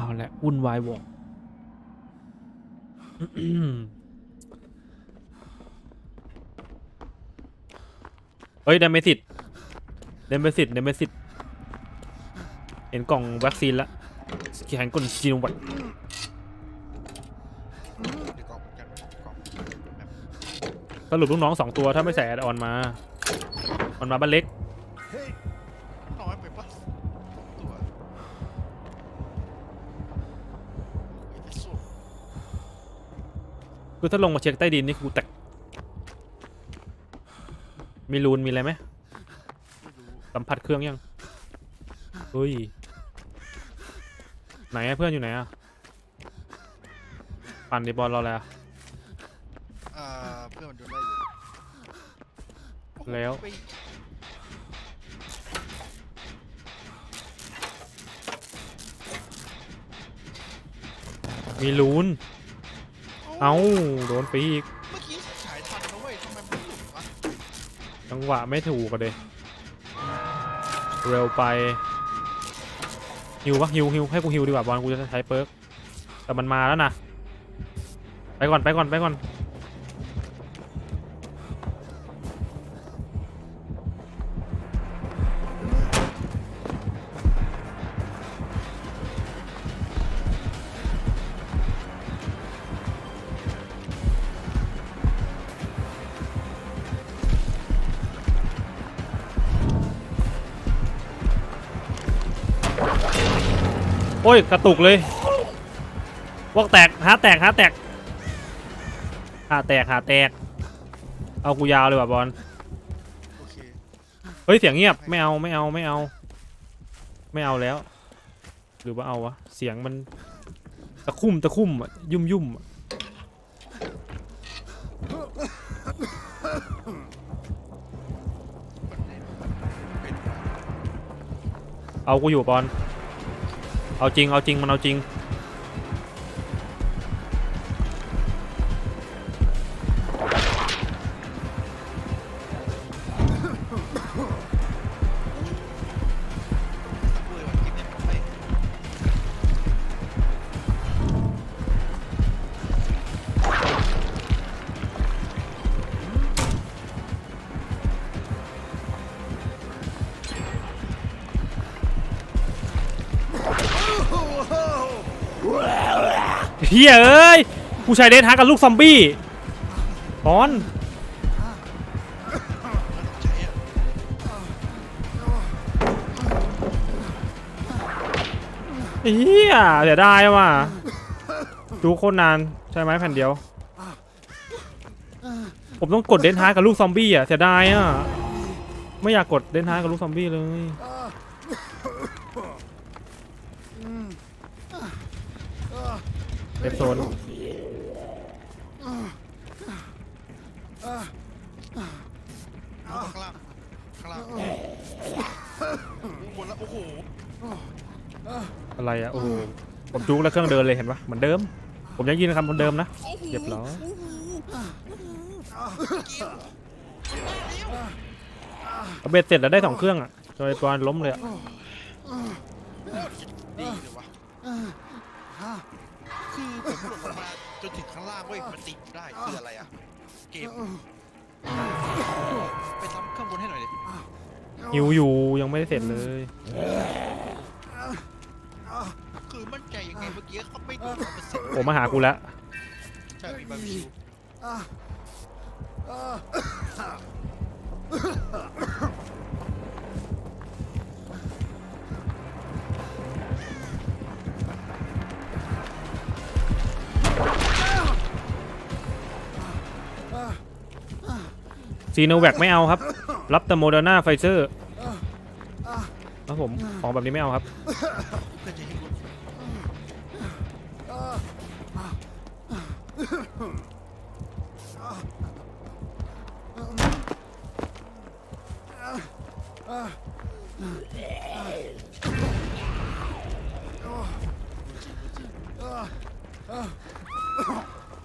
เอาแหละวุ่นวายวอเฮ้ยเดมเมสิตเดมเมสิตเดมเมสิตเห็นกล่องวัคซีนละเขียนกล่องจีนวัดเดี๋ยวกล่องกันกล่องแบบสรุปลูกน้องสองตัวถ้าไม่ใส่แอดออนมา มันมาบ้านเล็ก คือถ้าลงมาเช็คใต้ดินนี่กูแตกมีรูนมีอะไรไหมไม่รู้สัมผัสเครื่องยังเฮ้ยไหนอะเพื่อนอยู่ไหนอะปั่นดีบอลเราแล้วอ่าเพื่อนมันโดนไล่อยู่โอ้โหแล้ว ไปมีรูน เอ้าโดนปีกเมื่อกี้ฉายทันนะเว้ยทำไมมันไม่หลุดวะจังหวะไม่ถูกกันเลยเร็วไปฮิวปะฮิวฮิวให้กูฮิวดีกว่าบอลกูจะใช้เปิร์กแต่มันมาแล้วนะไปก่อนไปก่อนไปก่อน โอ้ย กระตุกเลยวอกแตกหาแตกหาแตกหาแตกหาแตก เอากูยาวเลยว่ะบอลโอเคเฮ้ยเสียงเงียบไม่เอาไม่เอาไม่เอา ไม่เอาแล้ว หรือว่าเอาวะเสียงมันตะคุ่มตะคุ่มอะยุ่มยุ่มอะมันเล่นเป็นวะเอากูอยู่บอล เอาจริงเอาจริงมันเอาจริง เฮียเอ้ยผู้ชายเดนฮาร์กับลูกซอมบี้บอลใช้อะเฮียเสียดายว่ะดูโคตรนานใช่ไหมแผ่นเดียว ผมต้องกดเดนฮาร์กับลูกซอมบี้อะเสียดายอะไม่อยากกดเดนฮาร์กับลูกซอมบี้เลย เอฟโซนข้างล่างข้างล่างโอ้โหหมดแล้วโอ้โหอะไรอะโอ้โหผมจุกแล้วเครื่องเดินเลยเห็นปะเหมือนเดิม ผมยังยืนคำคนเดิมนะเรียบร้อยเอาเบ็ดเสร็จแล้วได้สองเครื่องอะจอยปอนล้มเลยอะ ว้ยมันติดได้คืออะไรอะเกม ไปทำข้างบนให้หน่อยดิหิวอยู่ยังไม่ได้เสร็จเลย คือมั่นใจยังไงเมื่อกี้เขาไม่โดนเปอร์เซ็นต์ผมมาหากูแล้วใช่มีบาร์บีคิว ซีโนแวคไม่เอาครับ รับแต่โมเดอร์นาไฟเซอร์ครับผมของแบบนี้ไม่เอาครับเพื่อจะให้รู้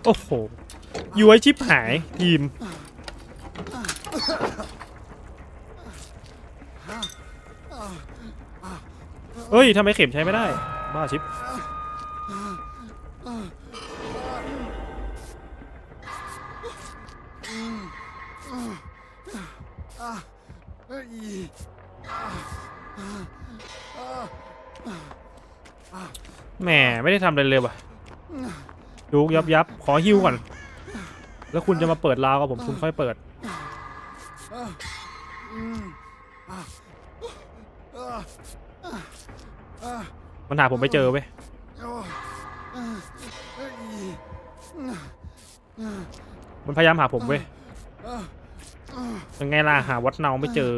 โอ้โหย้วยชิปหายทีม เฮ้ยทำไมเข็มใช้ไม่ได้ บ้าชิป แหมไม่ได้ทำอะไรเลยว่ะดูยับยับขอฮิวก่อน แล้วคุณจะมาเปิดลาวกับผมคุณค่อยเปิด มันหาผมไม่เจอเว้ยมันพยายามหาผมเว้ยยังไงล่ะหาวัดเนาไม่เจอ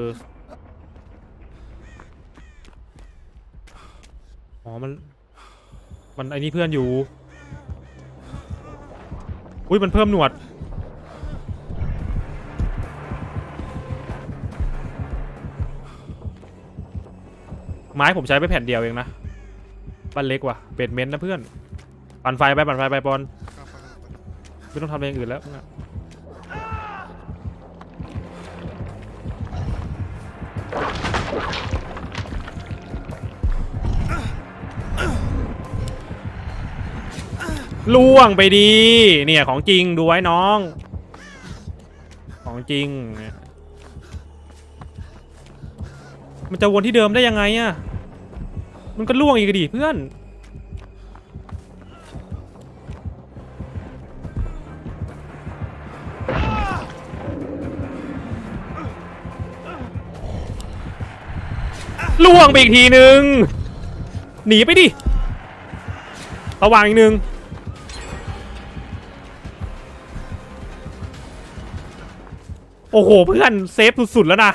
อ๋อ มัน มันไอ้นี่เพื่อนอยู่ อุ้ยมันเพิ่มหนวด ไม้ผมใช้ไปแผ่นเดียวเองนะบ้านเล็กว่ะเบดเมนต์นะเพื่อน ปั่นไฟไปปั่นไฟไปปอนครับครับครับไม่ต้องทำอะไรอย่างอื่นแล้วล่วงไปดี เนี่ยของจริงดูไว้น้อง ของจริง มันจะวนที่เดิมได้ยังไงอะ มันก็ล่วงอีกดิเพื่อน ล่วงไปอีกทีนึง หนีไปดิระวังอีกนึงโอ้โห เพื่อนเซฟสุดๆแล้วนะ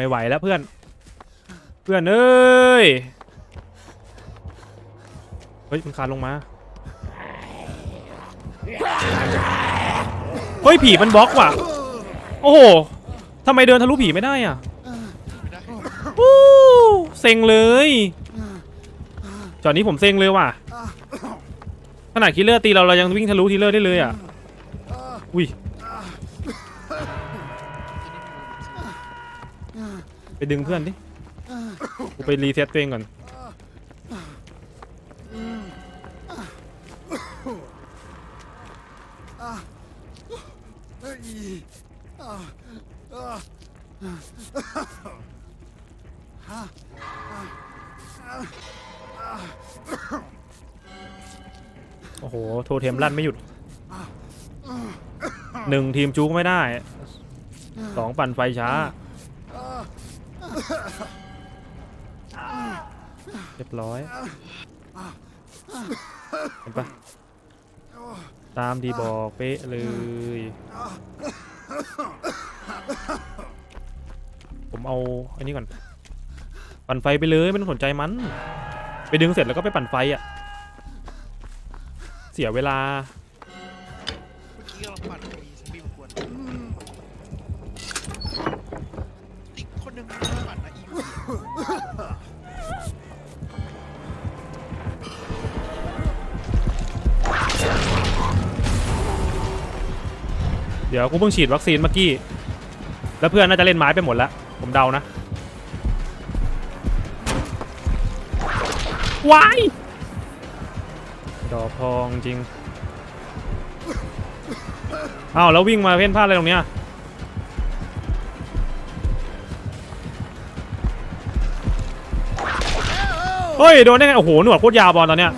ไม่ไหวแล้วเพื่อน เพื่อนเอ้ย เฮ้ยมันคานลงมา เฮ้ยผีมันบล็อกว่ะ โอ้โหทำไมเดินทะลุผีไม่ได้อะไม่ได้วู้เซ็งเลยจอดนี้ผมเซ็งเลยว่ะ ขนาดคิลเลอร์ตีเราเรายังวิ่งทะลุคิลเลอร์ได้เลยอะ อุ้ย ไปดึงเพื่อนดิกูไปรีเซ็ตตัวเองก่อน โอ้โห โทรเทมลั่นไม่หยุดหนึ่งทีมจู๊กไม่ได้สองปั่นไฟช้า ร้อย เห็นปะตามที่บอกเป๊ะเลย ผมเอาอันนี้ก่อน ปั่นไฟไปเลยไม่ต้องสนใจมัน ไปดึงเสร็จแล้วก็ไปปั่นไฟอะ เสียเวลา เมื่อกี้เราปั่น เดี๋ยวกูเพิ่งฉีดวัคซีนเมื่อกี้ แล้วเพื่อนน่าจะเล่นไม้ไปหมดแล้ว ผมเดานะวายดอกทองจริงอ้าวแล้ววิ่งมาเพ่นพลาดอะไรตรงเนี้ยเฮ้ย โดนได้ไง โอ้โห หนวดโคตรยาวบอลตอนเนี้ย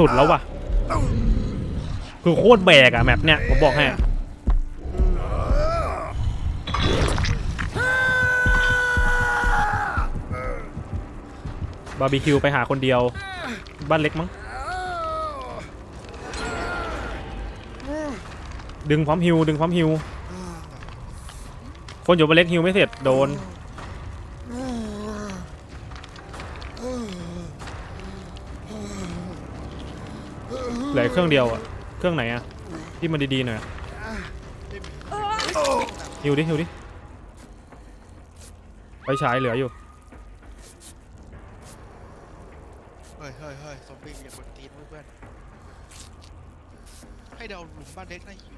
สุดแล้วว่ะ คือโคตรแบกอะแมปเนี่ยผมบอกให้บาร์บีคิวไปหาคนเดียว บ้านเล็กมั้ง ดึงพร้อมฮิว ดึงพร้อมฮิว คนอยู่บ้านเล็กฮิวไม่เสร็จโดน ลือเครื่องเดียวอะเครื่องไหนอะที่มันดีๆหน่อยอะหิวดิหิวดิไฟฉายเหลืออยู่ เฮ้ยเฮ้ยเฮ้ยซอมบี้อย่ากดตีนเพื่อนๆให้เดาหลุมบ้านเล็กให้อยู่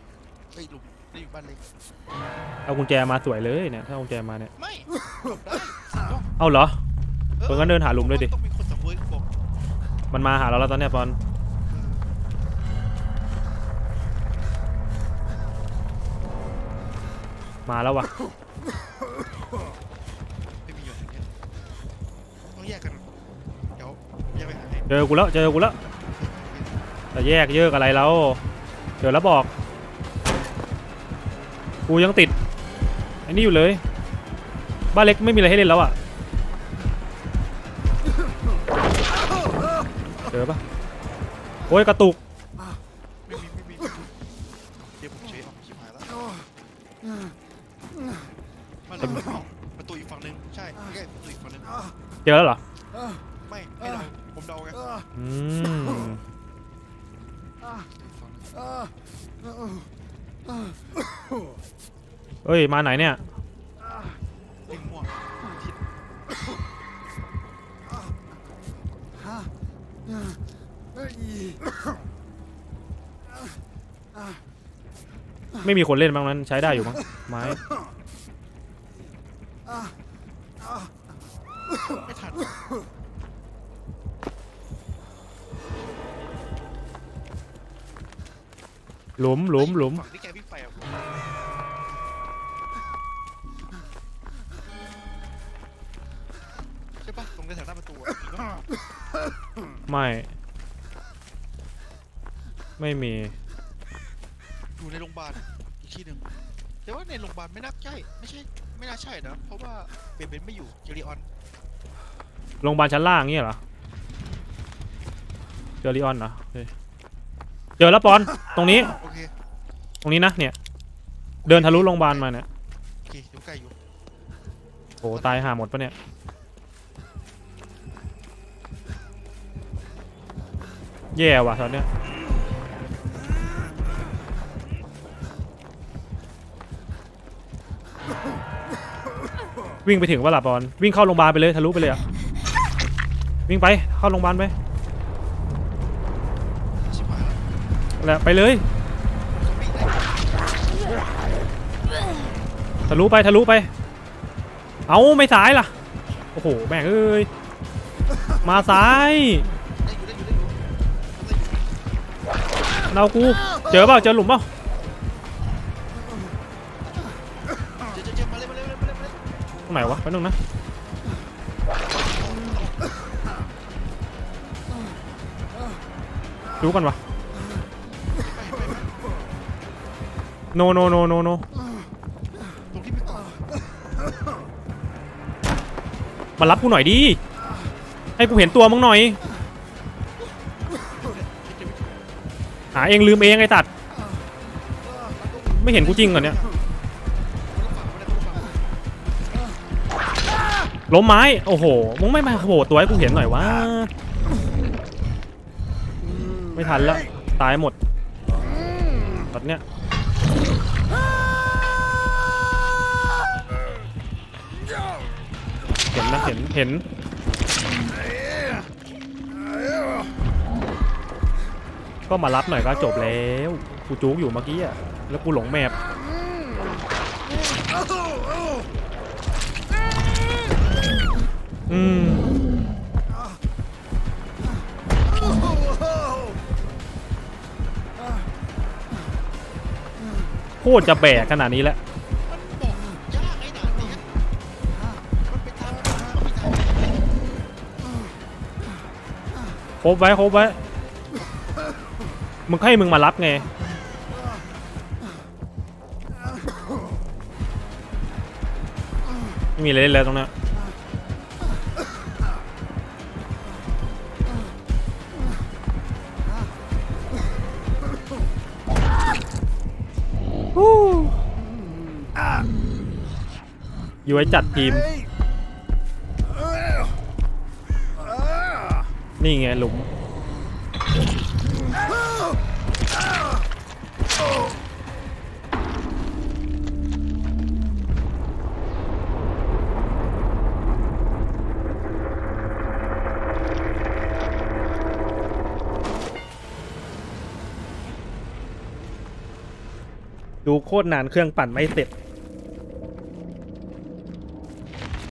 เฮ้ยหลุมนี่อยู่บ้านเล็กเอากุญแจมาสวยเลยเนี่ย ถ้าเอากุญแจมาเนี่ย ไม่หลบได้สิเนาะเอาเหรอเอองั้นเดินหาหลุมเลยดิ ต้องมีคนสังเวยบอกมันมาหาเราแล้วตอนเนี้ยปอน มาแล้ววะไม่มีอยู่อย่างเงี้ยต้องแยกกันเดี๋ยวแยกไปหาให้เจอกูแล้วเจอกูแล้วแต่แยกเยอะอะไรแล้วเจอแล้วบอก กูยังติดไอ้นี่อยู่เลย บ้านเล็กไม่มีอะไรให้เล่นแล้วอะเจอปะโอ้ยกระตุกไม่มีไม่มีไม่มีเดี๋ยวผมเฉยออกชิบหายแล้ว มันเลยประตูอีกฝั่งหนึงใช่แยกประตูอีกฝั่งหนึงเจอแล้วเหรอไม่ไม่เดาผมเดาไงอืมอีกฝั่งหนึ่งเอ้ยมาไหนเนี่ยลิงม่วงทิศไม่มีคนเล่นบ้างนั้นใช้ได้อยู่มั้งไม้ไม่ หลุมหลุมหลุมฝั่งที่แกวิ่งไปอะใช่ปะตรงแถวหน้าประตูอะมีปะไม่ ไม่มี อยู่ในโรงพยาบาลอีกที่หนึ่งแต่ว่าในโรงพยาบาลไม่น่าใช่ไม่ใช่ ไม่น่าใช่นะเพราะว่าเบนเบนไม่อยู่เจริออนโรงพยาบาลชั้นล่างเงี้ยเหรอเจอริออนเหรอโอเคเจอแล้วปอน ตรงนี้ โอเคตรงนี้นะ เนี่ย เดินทะลุโรงพยาบาลมาเนี่ย โอเคเดี๋ยวใกล้อยู่โหตายห่าหมดปะเนี่ย แย่ว่ะตอนเนี้ย วิ่งไปถึงว่าล่ะปอนวิ่งเข้าโรงพยาบาลไปเลยทะลุไปเลยอะวิ่งไปเข้าโรงพยาบาลไป แล้วแล้วไปเลยทะลุไปทะลุไป เอาไม่สายล่ะ โอ้โหแม่งเอ้ย มาซ้าย เรากู เจอเปล่าเจอหลุมเปล่าตรงไหนวะแป๊บนึงนะดูกันวะ โนโนโนโนโนตรงที่ไม่ต่อมารับกูหน่อยดิ ให้กูเห็นตัวมึงหน่อย หาเองลืมเองไอ้ตัด ไม่เห็นกูจริงเหรอเนี่ย ล้มไม้ โอ้โห มึงไม่มาโผล่ตัวให้กูเห็นหน่อยวะ ไม่ทันแล้วตายหมดตอนเนี้ย นะเห็นเห็นก็มารับหน่อยก็จบแล้วกูจู๊กอยู่เมื่อกี้อะแล้วกูหลงแมพอืมโคตรจะแบกขนาดนี้แล้ว โคบไว้โคบไว้ มึงให้มึงมารับไง ไม่มีอะไรเล่นแล้วตรงนี้ยฮู้อยู่ไว้จัดทีม นี่ไงหลุม ดูโคตรนานเครื่องปั่นไม่เสร็จ